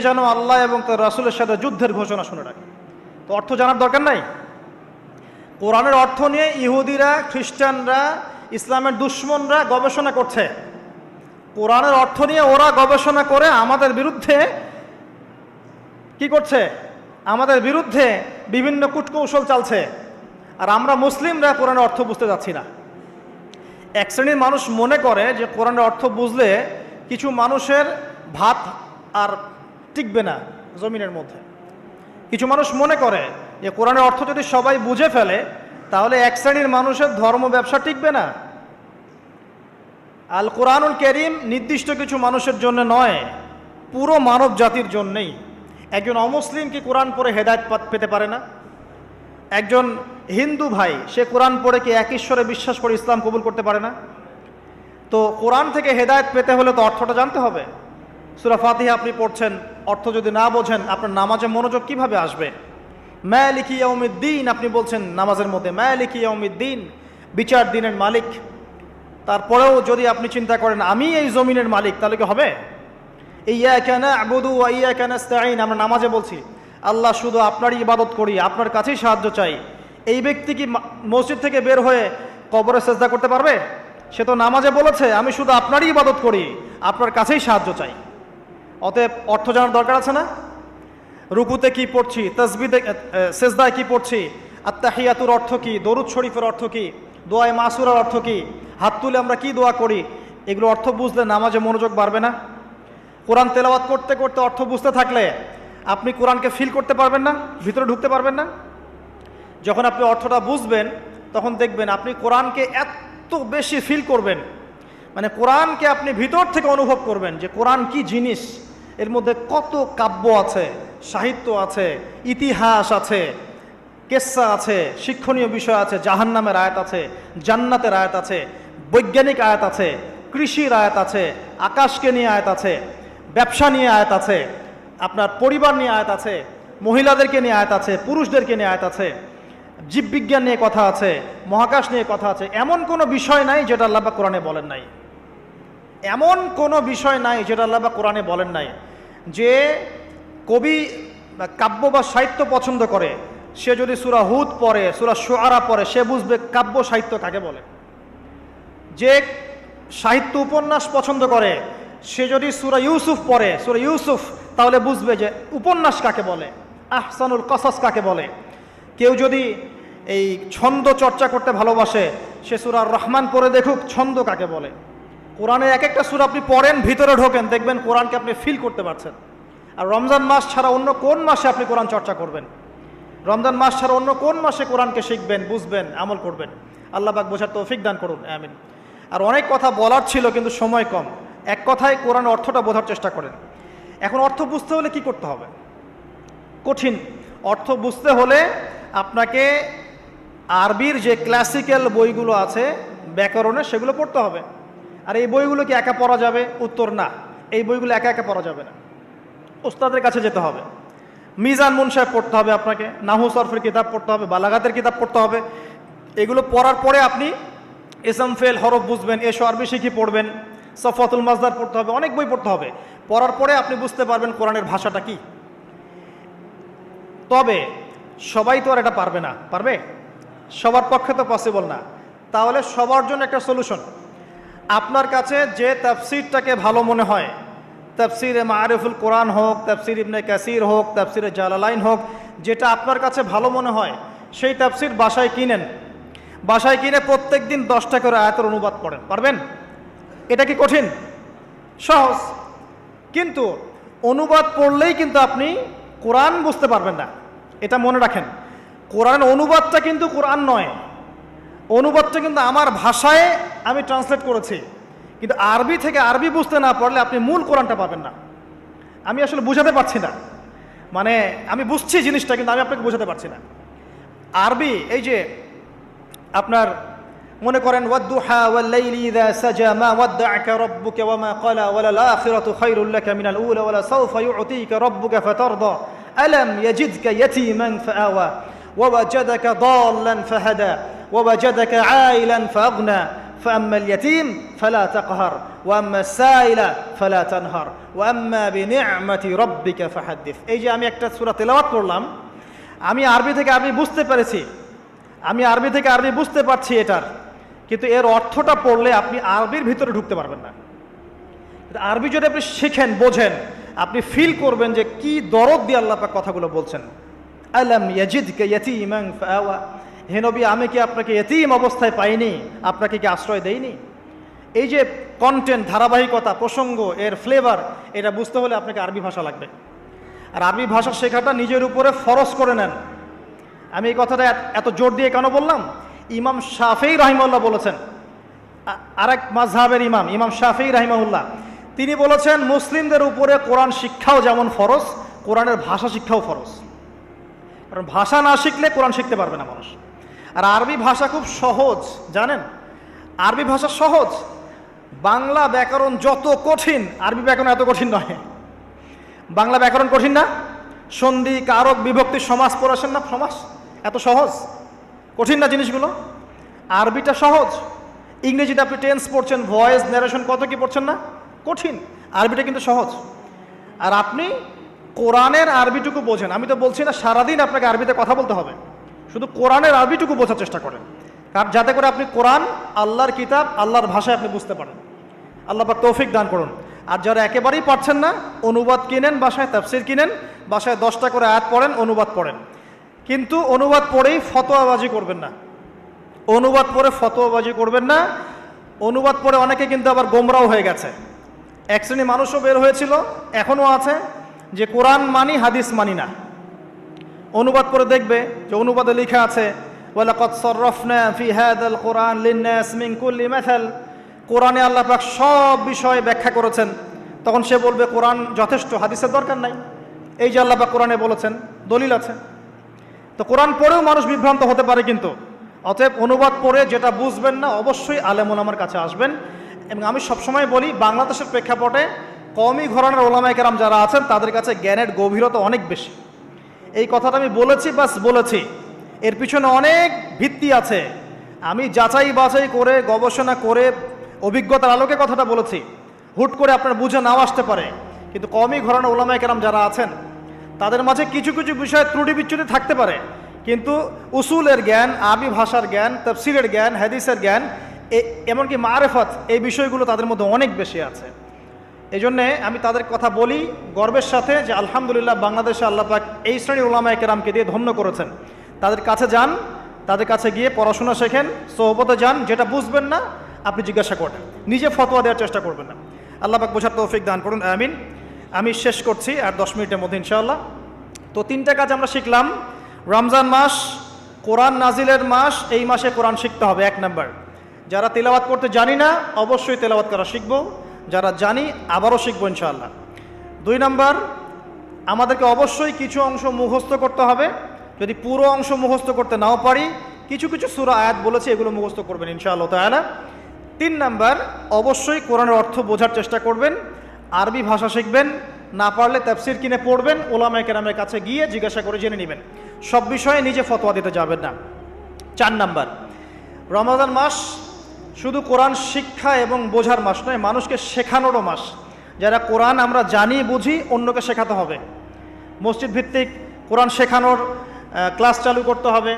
যেন আল্লাহ এবং তার রাসুলের সাথে যুদ্ধের ঘোষণা শুনে রাখে। তো অর্থ জানার দরকার নাই? কোরআনের অর্থ নিয়ে ইহুদিরা, খ্রিস্টানরা, ইসলামের দুশ্মনরা গবেষণা করছে। কোরআনের অর্থ নিয়ে ওরা গবেষণা করে আমাদের বিরুদ্ধে কি করছে? আমাদের বিরুদ্ধে বিভিন্ন কূটকৌশল চালছে। আর আমরা মুসলিমরা কোরআনের অর্থ বুঝতে যাচ্ছি না। এক শ্রেণির মানুষ মনে করে যে কোরআনের অর্থ বুঝলে কিছু মানুষের ভাত আর টিকবে না জমিনের মধ্যে। কিছু মানুষ মনে করে যে কোরআনের অর্থ যদি সবাই বুঝে ফেলে, তাহলে এক শ্রেণির মানুষের ধর্ম ব্যবসা টিকবে না। আল কোরআনুল করিম নির্দিষ্ট কিছু মানুষের জন্য নয়, পুরো মানব জাতির জন্যেই। একজন অমুসলিম কি কোরআন পড়ে হেদায়ত পাত- পেতে পারে না? একজন হিন্দু ভাই, সে কোরআন পড়ে কি এক ঈশ্বরে বিশ্বাস করে ইসলাম কবুল করতে পারে না? তো কোরআন থেকে হেদায়ত পেতে হলে তো অর্থটা জানতে হবে। সুরা ফাতিহা আপনি পড়ছেন, অর্থ যদি না বোঝেন, আপনার নামাজে মনোযোগ কীভাবে আসবে? মালিকি ইয়াউমিদ্দিন, আপনি বলছেন নামাজের মধ্যে, মালিকি ইয়াউমিদ্দিন, বিচার দিনের মালিক। তারপরেও যদি আপনি চিন্তা করেন, আমি এই জমিনের মালিক, তাহলে কি হবে? ইয়া ইয়া কেন আমরা নামাজে বলছি, আল্লাহ শুধু আপনারই ইবাদত করি, আপনার কাছেই সাহায্য চাই। এই ব্যক্তি কি মসজিদ থেকে বের হয়ে কবরে চেষ্টা করতে পারবে? সে তো নামাজে বলেছে, আমি শুধু আপনারই ইবাদত করি, আপনার কাছেই সাহায্য চাই। অতএব অর্থ জানার দরকার আছে না? রুকুতে কি পড়ছি? তসবিদে সেজদায় কি পড়ছি? আত্মাহিয়াতুর অর্থ কি? দরুদ শরীফের অর্থ কি? দোয়ায় মাসুরার অর্থ কি? হাত তুলে আমরা কি দোয়া করি? এগুলো অর্থ বুঝলে নামাজে মনোযোগ বাড়বে না। কোরআন তেলাওয়াত করতে করতে অর্থ বুঝতে থাকলে আপনি কোরআনকে ফিল করতে পারবেন না, ভিতরে ঢুকতে পারবেন না। যখন আপনি অর্থটা বুঝবেন, তখন দেখবেন আপনি কোরআনকে এত বেশি ফিল করবেন। মানে কোরআনকে আপনি ভিতর থেকে অনুভব করবেন যে কোরআন কি জিনিস। এর মধ্যে কত কাব্য আছে, সাহিত্য আছে, ইতিহাস আছে, কেসা আছে, শিক্ষণীয় বিষয় আছে, জাহান্নামের আয়াত আছে, জান্নাতের আয়াত আছে, বৈজ্ঞানিক আয়াত আছে, কৃষির আয়াত আছে, আকাশকে নিয়ে আয়াত আছে, ব্যবসা নিয়ে আয়াত আছে, আপনার পরিবার নিয়ে আয়াত আছে, মহিলাদেরকে নিয়ে আয়াত আছে, পুরুষদেরকে নিয়ে আয়াত আছে, জীববিজ্ঞান নিয়ে কথা আছে, মহাকাশ নিয়ে কথা আছে, এমন কোনো বিষয় নাই যেটা আল্লাহ কোরআনে বলেন নাই। এমন কোনো বিষয় নাই যেটা আল্লাহ বা কোরআনে বলেন নাই, যে কবি কাব্য বা সাহিত্য পছন্দ করে। সে যদি সুরা হুদ পড়ে, সুরা সোয়ারা পড়ে, সে বুঝবে কাব্য, সাহিত্য কাকে বলে। যে সাহিত্য উপন্যাস পছন্দ করে, সে যদি সুরা ইউসুফ পড়ে, সুরা ইউসুফ, তাহলে বুঝবে যে উপন্যাস কাকে বলে, আহসানুল কসাস কাকে বলে। কেউ যদি এই ছন্দ চর্চা করতে ভালোবাসে, সে সুরা রহমান পড়ে দেখুক ছন্দ কাকে বলে। কোরআনের এক একটা সুর আপনি পড়েন, ভিতরে ঢোকেন, দেখবেন কোরআনকে আপনি ফিল করতে পারছেন। আর রমজান মাস ছাড়া অন্য কোন মাসে আপনি কোরআন চর্চা করবেন? রমজান মাস ছাড়া অন্য কোন মাসে কোরআনকে শিখবেন, বুঝবেন, আমল করবেন? আল্লাহ পাক বোঝার তৌফিক দান করুন, আমিন। আর অনেক কথা বলার ছিল, কিন্তু সময় কম। এক কথায় কোরআন অর্থটা বোঝার চেষ্টা করেন। এখন অর্থ বুঝতে হলে কি করতে হবে? কঠিন। অর্থ বুঝতে হলে আপনাকে আরবির যে ক্লাসিক্যাল বইগুলো আছে ব্যাকরণে সেগুলো পড়তে হবে। আর এই বইগুলো কি একা পড়া যাবে? উত্তর না। এই বইগুলো একা একা পড়া যাবে না। ওস্তাদের কাছে যেতে হবে। মিজান মুন সাহেব পড়তে হবে আপনাকে। নাহু সরফের কিতাব পড়তে হবে, বালাগাতের কিতাব পড়তে হবে। এগুলো পড়ার পরে আপনি এসম ফেল, হরফ বুঝবেন এসো আরবি শিখি পড়বেন সফাতুল মাজদার পড়তে হবে, অনেক বই পড়তে হবে। পড়ার পরে আপনি বুঝতে পারবেন কোরআনের ভাষাটা কি। তবে সবাই তো আর এটা পারবে না। পারবে? সবার পক্ষে তো পসিবল না। তাহলে সবার জন্য একটা সলিউশন আপনার কাছে যে তাফসিরটাকে ভালো মনে হয়, তাফসিরে মারিফুল কোরআন হোক, তাফসির ইবনে কাসির হোক, তাফসিরে জালালাইন হোক, যেটা আপনার কাছে ভালো মনে হয়, সেই তাফসির বাসায় কিনেন বাসায় কিনে প্রত্যেক দিন দশটা করে আয়াতের অনুবাদ করেন পারবেন? এটা কি কঠিন? সহজ। কিন্তু অনুবাদ পড়লেই কিন্তু আপনি কোরআন বুঝতে পারবেন না। এটা মনে রাখেন। কোরআন অনুবাদটা কিন্তু কোরআন নয়। অনুবাদটা কিন্তু আমার ভাষায় আমি ট্রান্সলেট করেছি। কিন্তু আরবি থেকে আরবি বুঝতে না পারলে আপনি মূল কোরআনটা পাবেন না। আমি আসলে বুঝাতে পারছি না। মানে আমি বুঝছি জিনিসটা, কিন্তু আমি আপনাকে বোঝাতে পারছি না। আরবি, এই যে আপনার মনে করেন, ওয়াদ্দুহা ওয়াল্লাইলি ইযা সাজা মা মা ফাআওয়া, ওয়া ওয়াজাদাকা দাল্লান ফাহাদা। ووجدك عائلا فأغنى فأما اليتيم فلا تقهر وأما السائل فلا تنهر وأما بنعمة ربك فحدث এই যে আমি একটা সূরা তেলাওয়াত করলাম আমি আরবি থেকে আরবি বুঝতে পেরেছি আমি আরবি থেকে আরবি বুঝতে পারছি এটার কিন্তু এর অর্থটা পড়লে আপনি আরবির ভিতরে ঢুকতে পারবেন না কিন্তু আরবি যদি আপনি শিখেন বোঝেন আপনি ফিল করবেন যে কি দরদ দিয়ে আল্লাহ পাক কথাগুলো বলছেন আলাম ইয়াজিদকে ইয়াতীমান ফাআওয়া হে নবী, আমি কি আপনাকে এতিম অবস্থায় পাইনি? আপনাকে কি আশ্রয় দেইনি? এই যে কন্টেন্ট ধারাবাহিকতা, প্রসঙ্গ, এর ফ্লেভার এটা বুঝতে হলে আপনাকে আরবি ভাষা লাগবে। আর আরবি ভাষা শেখাটা নিজের উপরে ফরজ করে নেন। আমি এই কথাটা এত- জোর দিয়ে কেন বললাম? ইমাম শাফেই রাহিমাল্লাহ বলেছেন আরেক মাঝহাবের ইমাম ইমাম শাফি রাহিমাহুল্লাহ, তিনি বলেছেন, মুসলিমদের উপরে কোরআন শিক্ষাও যেমন ফরজ, কোরআনের ভাষা শিক্ষাও ফরজ। কারণ ভাষা না শিখলে কোরআন শিখতে পারবে না মানুষ। আর আরবি ভাষা খুব সহজ, জানেন? আরবি ভাষা সহজ। বাংলা ব্যাকরণ যত কঠিন, আরবি ব্যাকরণ এত কঠিন নয়। বাংলা ব্যাকরণ কঠিন না? সন্ধি, কারক, বিভক্তি সমাজ পড়াছেন না? সমাজ এত সহজ? কঠিন না জিনিসগুলো? আরবিটা সহজ। ইংরেজিতে আপনি টেন্স পড়ছেন ভয়েস ন্যারেশন কত কি পড়ছেন না? কঠিন। আরবিটা কিন্তু সহজ। আর আপনি কোরআনের আরবিটুকু বোঝেন। আমি তো বলছি না সারাদিন আপনাকে আরবিতে কথা বলতে হবে। শুধু কোরআনের আরবিটুকু বোঝার চেষ্টা করেন। কারণ যাতে করে আপনি কোরআন, আল্লাহর কিতাব, আল্লাহর ভাষায় আপনি বুঝতে পারেন। আল্লাহ পাক তৌফিক দান করুন। আর যারা একেবারেই পারছেন না, অনুবাদ কিনেন, বাসায় তাফসির কিনেন, বাসায় দশটা করে আয়াত পড়েন, অনুবাদ পড়েন। কিন্তু অনুবাদ পড়েই ফতোয়াবাজি করবেন না। অনুবাদ পড়ে ফতোয়াবাজি করবেন না। অনুবাদ পড়ে অনেকে কিন্তু আবার গোমরাও হয়ে গেছে। এক শ্রেণি মানুষও বের হয়েছিল, এখনও আছে যে কোরআন মানি, হাদিস মানি না। অনুবাদ করে দেখবে যে অনুবাদে লেখা আছে কোরআন কোরআনে আল্লাহ পাক সব বিষয়ে ব্যাখ্যা করেছেন। তখন সে বলবে, কোরআন যথেষ্ট, হাদিসের দরকার নাই। এই যে আল্লাহ পাক কোরআনে বলেছেন, দলিল আছে। তো কোরআন পড়েও মানুষ বিভ্রান্ত হতে পারে কিন্তু। অতএব অনুবাদ পড়ে যেটা বুঝবেন না, অবশ্যই আলেমুল আমার কাছে আসবেন। এবং আমি সবসময় বলি, বাংলাদেশের প্রেক্ষাপটে কমই ঘরানার ওলামায় কেরাম যারা আছেন, তাদের কাছে জ্ঞানের গভীরতা অনেক বেশি। এই কথাটা আমি বলেছি, বাস বলেছি। এর পিছনে অনেক ভিত্তি আছে। আমি যাচাই বাছাই করে, গবেষণা করে, অভিজ্ঞতার আলোকে কথাটা বলেছি। হুট করে আপনার বুঝে নাও আসতে পারে। কিন্তু কমই ঘরানো ওলামায় কেরাম যারা আছেন, তাদের মাঝে কিছু কিছু বিষয়ে ত্রুটি বিচ্যুতি থাকতে পারে। কিন্তু উসুলের জ্ঞান, আরবি ভাষার জ্ঞান তফসিলের জ্ঞান, হাদিসের জ্ঞান এমনকি মারেফত, এই বিষয়গুলো তাদের মধ্যে অনেক বেশি আছে। এই জন্যে আমি তাদের কথা বলি গর্বের সাথে যে আলহামদুলিল্লাহ বাংলাদেশে আল্লাহ পাক এই শ্রেণির ওলামা কেরামকে দিয়ে ধন্য করেছেন। তাদের কাছে যান, তাদের কাছে গিয়ে পড়াশোনা শেখেন, সোহবতে যান, যেটা বুঝবেন না, আপনি জিজ্ঞাসা করবেন নিজে ফতোয়া দেওয়ার চেষ্টা করবেন না। আল্লাহ পাক বোঝার তৌফিক দান করুন, আমিন। আমি শেষ করছি, আর দশ মিনিটের মধ্যে ইনশাআল্লাহ। তো তিনটা কাজ আমরা শিখলাম। রমজান মাস, কোরআন নাজিলের মাস, এই মাসে কোরআন শিখতে হবে, এক নাম্বার। যারা তেলাওয়াত করতে জানি না, অবশ্যই তেলাওয়াত করা শিখব। যারা জানি, আবারও শিখব ইনশাআল্লাহ। দুই নাম্বার, আমাদেরকে অবশ্যই কিছু অংশ মুখস্থ করতে হবে। যদি পুরো অংশ মুখস্থ করতে নাও পারি, কিছু কিছু সুরা, আয়াত বলেছি, এগুলো মুখস্থ করবেন ইনশাআল্লাহ তাআলা। তিন নাম্বার, অবশ্যই কোরআনের অর্থ বোঝার চেষ্টা করবেন, আরবি ভাষা শিখবেন, না পারলে তাফসির কিনে পড়বেন ওলামায় কেরামের কাছে গিয়ে জিজ্ঞাসা করে জেনে নেবেন। সব বিষয়ে নিজে ফতোয়া দিতে যাবেন না। চার নাম্বার রমাদান মাস শুধু কোরআন শিক্ষা এবং বোঝার মাস নয়, মানুষকে শেখানোরও মাস। যারা কোরআন আমরা জানি, বুঝি, অন্যকে শেখাতে হবে। মসজিদ ভিত্তিক কোরআন শেখানোর ক্লাস চালু করতে হবে,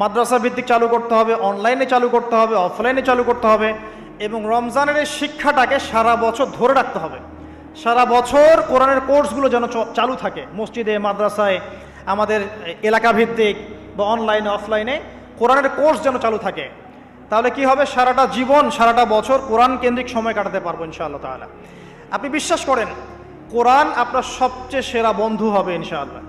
মাদ্রাসা ভিত্তিক চালু করতে হবে, অনলাইনে চালু করতে হবে, অফলাইনে চালু করতে হবে এবং রমজানের এই শিক্ষাটাকে সারা বছর ধরে রাখতে হবে। সারা বছর কোরআনের কোর্সগুলো যেন চালু থাকে। মসজিদে, মাদ্রাসায়, আমাদের এলাকা ভিত্তিক বা অনলাইনে, অফলাইনে কোরআনের কোর্স যেন চালু থাকে। তাহলে কি হবে? সারাটা জীবন, সারাটা বছর কোরআন কেন্দ্রিক সময় কাটাতে পারব ইনশাআল্লাহ তাআলা। আপনি বিশ্বাস করেন, কোরআন আপনার সবচেয়ে সেরা বন্ধু হবে ইনশাআল্লাহ।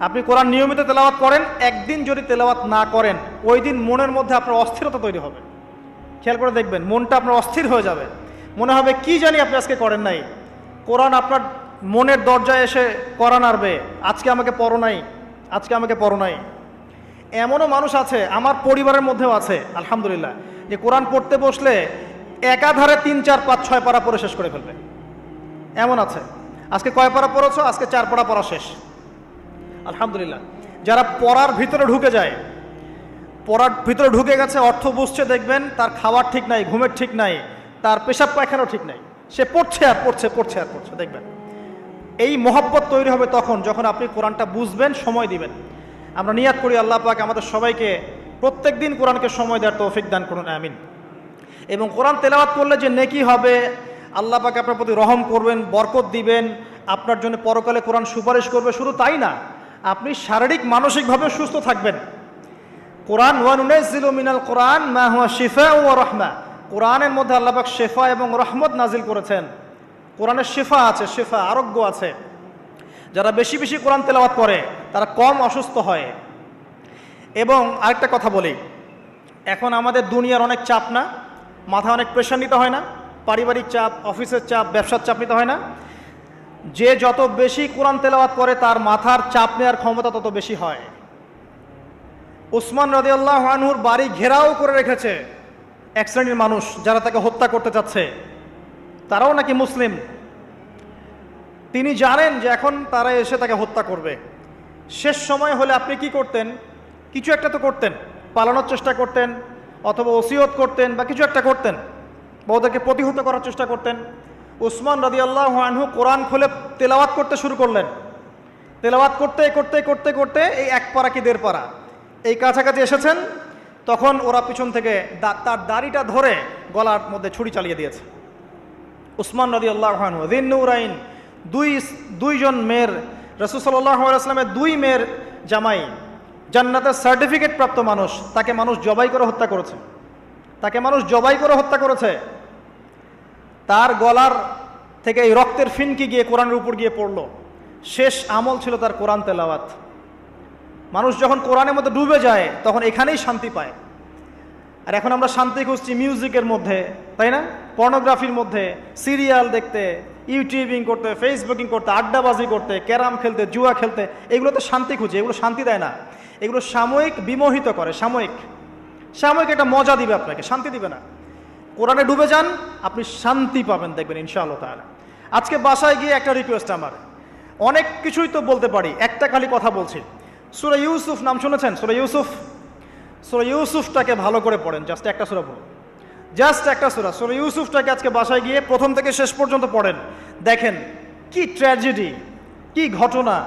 আপনি কোরআন নিয়মিত তেলাওয়াত করেন, একদিন যদি তেলাওয়াত না করেন, ওই দিন মনের মধ্যে আপনার অস্থিরতা তৈরি হবে। খেয়াল করে দেখবেন, মনটা আপনার অস্থির হয়ে যাবে। মনে হবে, কি জানি আপনি আজকে করেন নাই? কোরআন আপনার মনের দরজায় এসে কোরআন আরবে, আজকে আমাকে পড়ো নাই, আজকে আমাকে পড়ো নাই। এমনও মানুষ আছে, আমার পরিবারের মধ্যেও আছে, আলহামদুলিল্লাহ, যে কোরআন পড়তে বসলে একাধারে তিন, চার, পাঁচ, ছয় পারা পড়ে শেষ করে ফেলবে। এমন আছে। আজকে কয় পারা পড়েছো? আজকে চার পারা পড়া শেষ। আলহামদুলিল্লাহ। যারা পড়ার ভিতরে ঢুকে যায়, পড়ার ভিতরে ঢুকে গেছে, অর্থ বুঝছে, দেখবেন তার খাওয়ার ঠিক নাই, ঘুমের ঠিক নাই, তার পেশাব পায়খানাও ঠিক নাই। সে পড়ছে আর পড়ছে পড়ছে আর পড়ছে, দেখবেন। এই মহব্বত তৈরি হবে তখন, যখন আপনি কোরআনটা বুঝবেন, সময় দিবেন। আমরা নিয়াত করি আল্লাহ পাক আমাদের সবাইকে প্রত্যেক দিন কোরআনকে সময় দেওয়ার তৌফিক দান করুন, আমিন। এবং কোরআন তেলাওয়াত করলে যে নেকি হবে, আল্লাহ পাক আপনার প্রতি রহম করবেন, বরকত দিবেন, আপনার জন্য পরকালে কোরআন সুপারিশ করবে, শুধু তাই না, আপনি শারীরিক, মানসিকভাবে সুস্থ থাকবেন। কোরআন ওয়ানুনাইজিলু মিনাল কোরআন, মা হুয়া শিফা ও রহমা। কোরআনের মধ্যে আল্লাহ পাক শেফা এবং রহমত নাজিল করেছেন। কোরআনের শেফা আছে, শেফা, আরোগ্য আছে। যারা বেশি বেশি কোরআন তেলাওয়াত করে তারা কম অসুস্থ হয়। এবং আরেকটা কথা বলি, এখন আমাদের দুনিয়ার অনেক চাপ না মাথা অনেক প্রেশার নিতে হয় না, পারিবারিক চাপ, অফিসের চাপ, ব্যবসার চাপ নিতে হয় না। যে যত বেশি কোরআন তেলাওয়াত করে, তার মাথার চাপ নেওয়ার ক্ষমতা তত বেশি হয়। উসমান রদিয়াল্লাহ আনহুর বাড়ি ঘেরাও করে রেখেছে এক শ্রেণির মানুষ যারা তাকে হত্যা করতে চাচ্ছে। তারাও নাকি মুসলিম। তিনি জানেন যে এখন তারা এসে তাকে হত্যা করবে। শেষ সময় হলে আপনি কি করতেন? কিছু একটা তো করতেন। পালানোর চেষ্টা করতেন, অথবা ওসিয়ত করতেন বা কিছু একটা করতেন। বা ওদেরকে প্রতিহত করার চেষ্টা করতেন। উসমান রাদি আল্লাহ আনহু কোরআন খুলে তেলাওয়াত করতে শুরু করলেন। তেলাওয়াত করতে করতে করতে করতে এই এক পাড়া কি দেড় পাড়া? এই কাছাকাছি এসেছেন, তখন ওরা পিছন থেকে তার দাড়িটা ধরে গলার মধ্যে ছুরি চালিয়ে দিয়েছে। উসমান নদী আল্লাহ দিনুরাইন দুই, দুইজন মেয়ের রসুসাল্লাহামের দুই মেয়ের জামাই জান্নাতের সার্টিফিকেট প্রাপ্ত মানুষ, তাকে মানুষ জবাই করে হত্যা করেছে। তাকে মানুষ জবাই করে হত্যা করেছে। তার গলার থেকে এই রক্তের ফিনকি গিয়ে কোরআনের উপর গিয়ে পড়ল। শেষ আমল ছিল তার কোরআন তেলাওয়াত। মানুষ যখন কোরআনের মধ্যে ডুবে যায়, তখন এখানেই শান্তি পায়। আর এখন আমরা শান্তি খুঁজছি মিউজিকের মধ্যে, তাই না? পর্নোগ্রাফির মধ্যে, সিরিয়াল দেখতে, ইউটিউবিং করতে, ফেসবুকিং করতে, আড্ডাবাজি করতে, ক্যারাম খেলতে, জুয়া খেলতে, এগুলো তো শান্তি খুঁজে, এগুলো শান্তি দেয় না। এগুলো সাময়িক বিমোহিত করে, সাময়িক। সাময়িক একটা মজা দিবে আপনাকে, শান্তি দিবে না। কোরআনে ডুবে যান, আপনি শান্তি পাবেন, দেখবেন, ইনশাআল্লাহ তাহলে আজকে বাসায় গিয়ে একটা রিকোয়েস্ট আমার। অনেক কিছুই তো বলতে পারি, একটা খালি কথা বলছি। সুরা ইউসুফ, নাম শুনেছেন? সুরা ইউসুফ? সুরা ইউসুফটাকে ভালো করে পড়েন জাস্ট একটা সুরা পড়ুন। জাস্ট একটা সুরা। সুরা ইউসুফটাকে আজকে বাসায় গিয়ে প্রথম থেকে শেষ পর্যন্ত পড়েন। দেখেন কি ট্র্যাজেডি কি ঘটনা।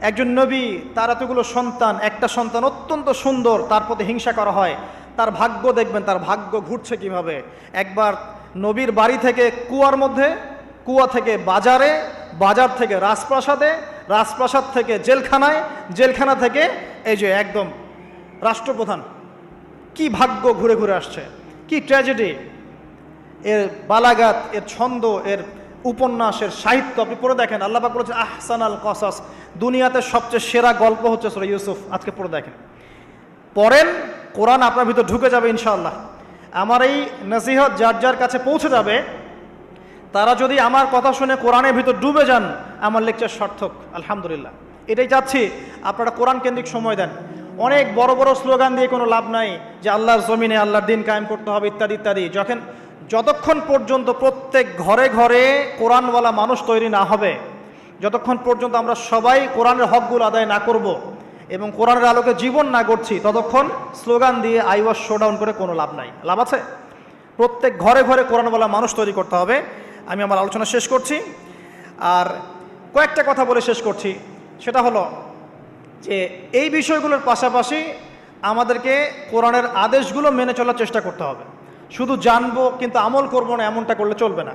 একজন নবী, তার এতগুলো সন্তান, একটা সন্তান অত্যন্ত সুন্দর, তার প্রতি হিংসা করা হয়। তার ভাগ্য দেখবেন, তার ভাগ্য ঘুরছে কীভাবে। একবার নবীর বাড়ি থেকে কুয়ার মধ্যে, কুয়া থেকে বাজারে, বাজার থেকে রাজপ্রাসাদে, রাজপ্রাসাদ থেকে জেলখানায়, জেলখানা থেকে এই যে একদম রাষ্ট্রপ্রধান, কি ভাগ্য ঘুরে ঘুরে আসছে, কি ট্র্যাজেডি এর বালাগাত এর ছন্দ, এর উপন্যাসের সাহিত্য আপনি পড়ে দেখেন, আল্লাহ পাক বলেছে আহসান আল কসাস, দুনিয়াতে সবচেয়ে সেরা গল্প হচ্ছে সুরা ইউসুফ, আজকে পড়ে দেখেন। পড়েন, কোরআন আপনার ভিতর ঢুকে যাবে ইনশাআল্লাহ। আমার এই নসিহত যার যার কাছে পৌঁছে যাবে, তারা যদি আমার কথা শুনে কোরআনের ভিতর ডুবে যান, আমার লেকচার সার্থক, আলহামদুলিল্লাহ। এটাই চাচ্ছি, আপনারা কোরআন কেন্দ্রিক সময় দেন। অনেক বড় বড় স্লোগান দিয়ে কোনো লাভ নাই যে আল্লাহর জমিনে আল্লাহর দিন কায়েম করতে হবে, ইত্যাদি ইত্যাদি। যখন যতক্ষণ পর্যন্ত প্রত্যেক ঘরে ঘরে কোরআনওয়ালা মানুষ তৈরি না হবে, যতক্ষণ পর্যন্ত আমরা সবাই কোরআনের হকগুলো আদায় না করব এবং কোরআনের আলোকে জীবন না করছি ততক্ষণ স্লোগান দিয়ে আই ওয়াশ শোডাউন করে কোনো লাভ নাই। লাভ আছে? প্রত্যেক ঘরে ঘরে কোরআনওয়ালা মানুষ তৈরি করতে হবে। আমি আমার আলোচনা শেষ করছি। আর কয়েকটা কথা বলে শেষ করছি। সেটা হলো যে এই বিষয়গুলোর পাশাপাশি আমাদেরকে কোরআনের আদেশগুলো মেনে চলার চেষ্টা করতে হবে। শুধু জানব কিন্তু আমল করব না, এমনটা করলে চলবে না।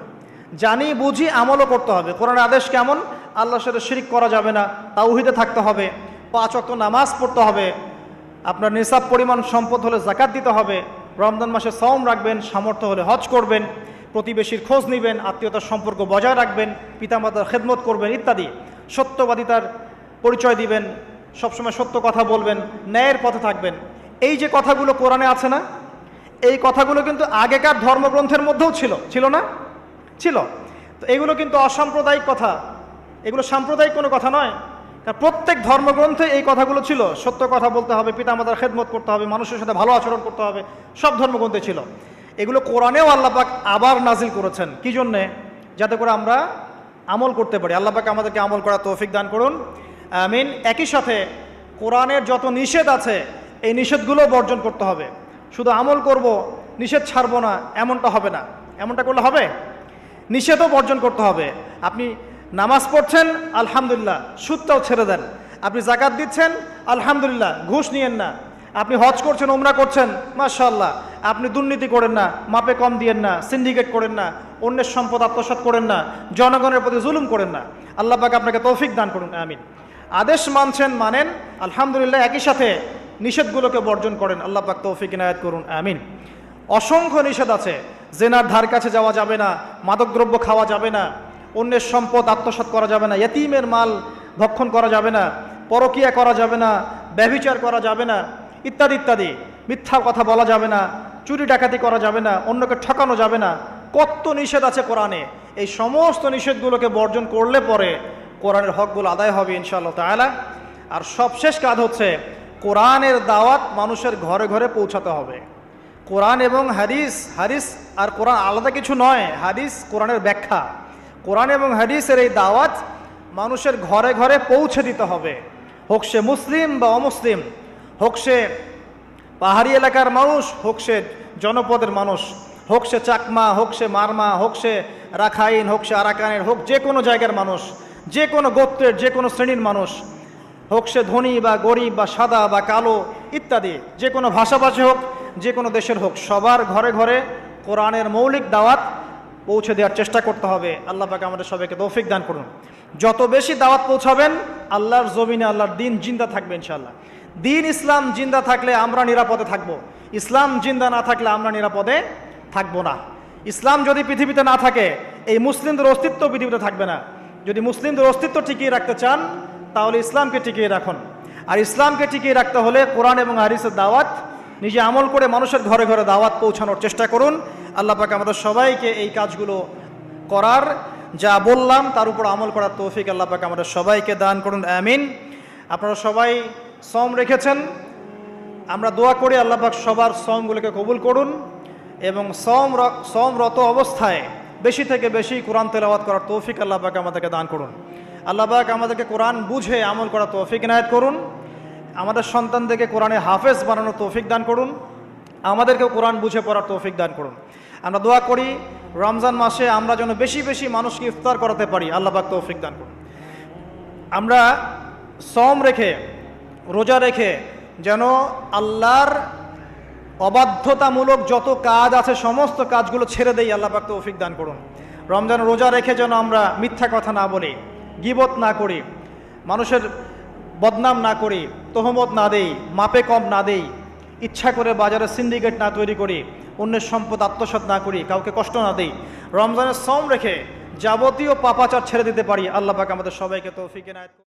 জানি, বুঝি, আমলও করতে হবে। কোরআনের আদেশ কেমন? আল্লাহর সাথে শিরিক করা যাবে না, তাওহিদে থাকতে হবে, পাঁচ অক্ত নামাজ পড়তে হবে, আপনার নিসাব পরিমাণ সম্পদ হলে জাকাত দিতে হবে, রমজান মাসে সওম রাখবেন, সামর্থ্য হলে হজ করবেন, প্রতিবেশীর খোঁজ নেবেন, আত্মীয়তার সম্পর্ক বজায় রাখবেন, পিতামাতার খেদমত করবেন ইত্যাদি। সত্যবাদিতার পরিচয় দিবেন সবসময় সত্য কথা বলবেন, ন্যায়ের পথে থাকবেন। এই যে কথাগুলো কোরআনে আছে না, এই কথাগুলো কিন্তু আগেকার ধর্মগ্রন্থের মধ্যেও ছিল। ছিল না? ছিল। তো এগুলো কিন্তু অসাম্প্রদায়িক কথা। এগুলো সাম্প্রদায়িক কোনো কথা নয়। কারণ প্রত্যেক ধর্মগ্রন্থে এই কথাগুলো ছিল। সত্য কথা বলতে হবে, পিতামাতার খেদমত করতে হবে, মানুষের সাথে ভালো আচরণ করতে হবে, সব ধর্মগ্রন্থে ছিল। এগুলো কোরআনেও আল্লাপাক আবার নাজিল করেছেন। কি জন্যে? যাতে করে আমরা আমল করতে পারি। আল্লাপাক আমাদেরকে আমল করা তৌফিক দান করুন। আমিন, একই সাথে কোরআনের যত নিষেধ আছে, এই নিষেধগুলো বর্জন করতে হবে। শুধু আমল করব, নিষেধ ছাড়ব না, এমনটা হবে না। এমনটা করলে হবে? নিষেধও বর্জন করতে হবে। আপনি নামাজ পড়ছেন, আলহামদুলিল্লাহ, সুদটাও ছেড়ে দেন। আপনি জাকাত দিচ্ছেন, আলহামদুলিল্লাহ, ঘুষ নিয়েন না। আপনি হজ করছেন ওমরা করছেন মাশাল্লাহ আপনি দুর্নীতি করেন না, মাপে কম দিয়েন না, সিন্ডিকেট করেন না, অন্যের সম্পদ আত্মসাৎ করেন না, জনগণের প্রতি জুলুম করেন না। আল্লাহ পাক আপনাকে তৌফিক দান করুন, আমিন। আদেশ মানছেন, মানেন। আলহামদুলিল্লাহ, একই সাথে নিষেধগুলোকে বর্জন করেন। আল্লাহ পাক তৌফিক ইনায়াত করুন, আমিন। অসংখ্য নিষেধ আছে। জেনার ধার কাছে যাওয়া যাবে না, মাদকদ্রব্য খাওয়া যাবে না, অন্যের সম্পদ আত্মসাৎ করা যাবে না ইয়তিমের মাল ভক্ষণ করা যাবে না, পরকিয়া করা যাবে না, ব্যভিচার করা যাবে না, ইত্যাদি ইত্যাদি। মিথ্যা কথা বলা যাবে না, চুরি, ডাকাতি করা যাবে না, অন্যকে ঠকানো যাবে না। কত নিষেধ আছে কোরআনে। এই সমস্ত নিষেধগুলোকে বর্জন করলে পরে কোরআনের হকগুলো আদায় হবে ইনশাআল্লাহ তাআলা। আর সবশেষ কাজ হচ্ছে কোরআনের দাওয়াত মানুষের ঘরে ঘরে পৌঁছাতে হবে। কোরআন এবং হাদিস হাদিস আর কোরআন আলাদা কিছু নয়, হাদিস কোরআনের ব্যাখ্যা। কোরআন এবং হাদিসের এই দাওয়াত মানুষের ঘরে ঘরে পৌঁছে দিতে হবে। হোক সে মুসলিম বা অমুসলিম, হোক সে পাহাড়ি এলাকার মানুষ, হোক সে জনপদের মানুষ, হোক সে চাকমা, হোক সে মারমা, হোক সে রাখাইন, হোক সে আরাকানের, হোক যে কোনো জায়গার মানুষ যে কোনো গোত্রের, যে কোনো শ্রেণির মানুষ, হোক সে ধনী বা গরিব বা সাদা বা কালো ইত্যাদি, যে কোনো ভাষাভাষী হোক, যে কোনো দেশের হোক, সবার ঘরে ঘরে কোরআনের মৌলিক দাওয়াত পৌঁছে দেওয়ার চেষ্টা করতে হবে। আল্লাহ পাকে আমাদের সবাইকে তৌফিক দান করুন। যত বেশি দাওয়াত পৌঁছাবেন, আল্লাহর জমিনে আল্লাহর দিন জিন্দা থাকবে ইনশাল্লাহ দিন ইসলাম জিন্দা থাকলে আমরা নিরাপদে থাকব। ইসলাম জিন্দা না থাকলে আমরা নিরাপদে থাকব না। ইসলাম যদি পৃথিবীতে না থাকে, এই মুসলিমদের অস্তিত্ব পৃথিবীতে থাকবে না। যদি মুসলিমদের অস্তিত্ব টিকিয়ে রাখতে চান, তাহলে ইসলামকে টিকিয়ে রাখুন। আর ইসলামকে টিকিয়ে রাখতে হলে কোরআন এবং হারিসের দাওয়াত, নিজে আমল করে মানুষের ঘরে ঘরে দাওয়াত পৌঁছানোর চেষ্টা করুন। আল্লাহ পাক আমাদের সবাইকে এই কাজগুলো করার যা বললাম, তার উপর আমল করার তৌফিক আল্লাহ পাক আমাদের সবাইকে দান করুন, আমিন। আপনারা সবাই সম রেখেছেন। আমরা দোয়া করি আল্লাহ পাক সবার সমগুলোকে কবুল করুন এবং সম র- সমরত অবস্থায় বেশি থেকে বেশি কোরআন তেলাওয়াত করার তৌফিক আল্লাহ পাক আমাদেরকে দান করুন। আল্লাহ পাক আমাদেরকে কোরআন বুঝে আমল করার তৌফিক ইনায়ত করুন। আমাদের সন্তানদেরকে কোরআনে হাফেজ বানানোর তৌফিক দান করুন। আমাদেরকেও কোরআন বুঝে পড়ার তৌফিক দান করুন। আমরা দোয়া করি, রমজান মাসে আমরা যেন বেশি বেশি মানুষকে ইফতার করাতে পারি, আল্লাহ পাক তৌফিক দান করুন। আমরা সম রেখে, রোজা রেখে যেন আল্লাহর অবাধ্যতামূলক যত কাজ আছে, সমস্ত কাজগুলো ছেড়ে দেই, আল্লাহ পাক তৌফিক দান করুন রমজান রোজা রেখে যেন আমরা মিথ্যা কথা না বলি, গিবত না করি, মানুষের বদনাম না করি, তহমত না দেই, মাপে কম না দেই, ইচ্ছা করে বাজারে সিন্ডিকেট না তৈরি করি, অন্যের সম্পদ আত্মসাৎ না করি, কাউকে কষ্ট না দেই, রমজানের শ্রম রেখে যাবতীয় পাপাচার ছেড়ে দিতে পারি, আল্লাহ পাক আমাদের সবাইকে তৌফিক করুন।